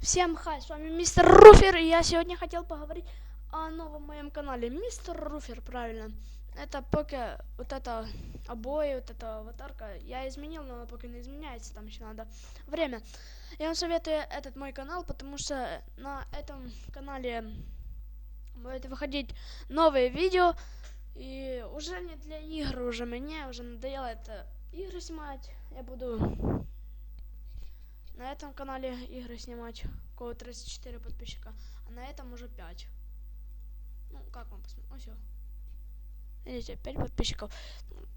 Всем хай, с вами мистер Руфер, и я сегодня хотел поговорить о новом моем канале. Мистер Руфер, правильно. Это пока вот это обои, вот эта аватарка, я изменил, но она пока не изменяется, там еще надо время. Я вам советую этот мой канал, потому что на этом канале будет выходить новые видео, и уже не для игр, уже мне уже надоело это игры снимать. Я буду на этом канале игры снимать. У кого 34 подписчика. А на этом уже 5. Ну, как вам посмотреть? О, все. Видите, 5 подписчиков.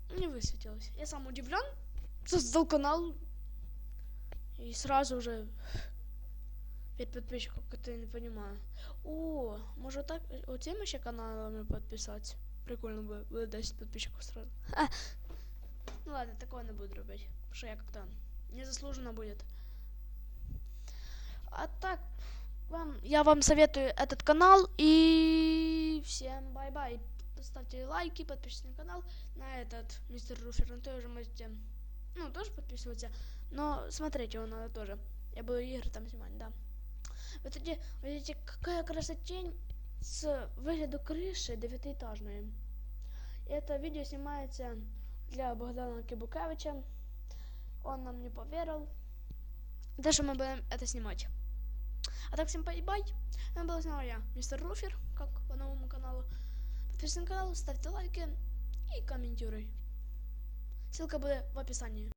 Ну, Не высветилось. Я сам удивлен. Создал канал. И сразу уже 5 подписчиков, как я не понимаю. О, может так вот тем еще каналами подписать? Прикольно бы, буде 10 подписчиков сразу. Ну ладно, такое не буду робити. Потому что я как-то незаслуженно будет. А так, вам, я вам советую этот канал и всем бай-бай. Ставьте лайки, подпишитесь на канал, на этот мистер Руфер, на тоже можете, ну, тоже подписываться, но смотреть его надо тоже. Я буду игры там снимать, да. Вот эти, вот видите, какая красотень с выгляду крыши девятиэтажной. Это видео снимается для Богдана Кибукевича. Он нам не поверил. Даже мы будем это снимать. А так, всем бай-бай. С вами был снова я, мистер Руфер, как по новому каналу. Подписывайтесь на канал, ставьте лайки и комментируй. Ссылка будет в описании.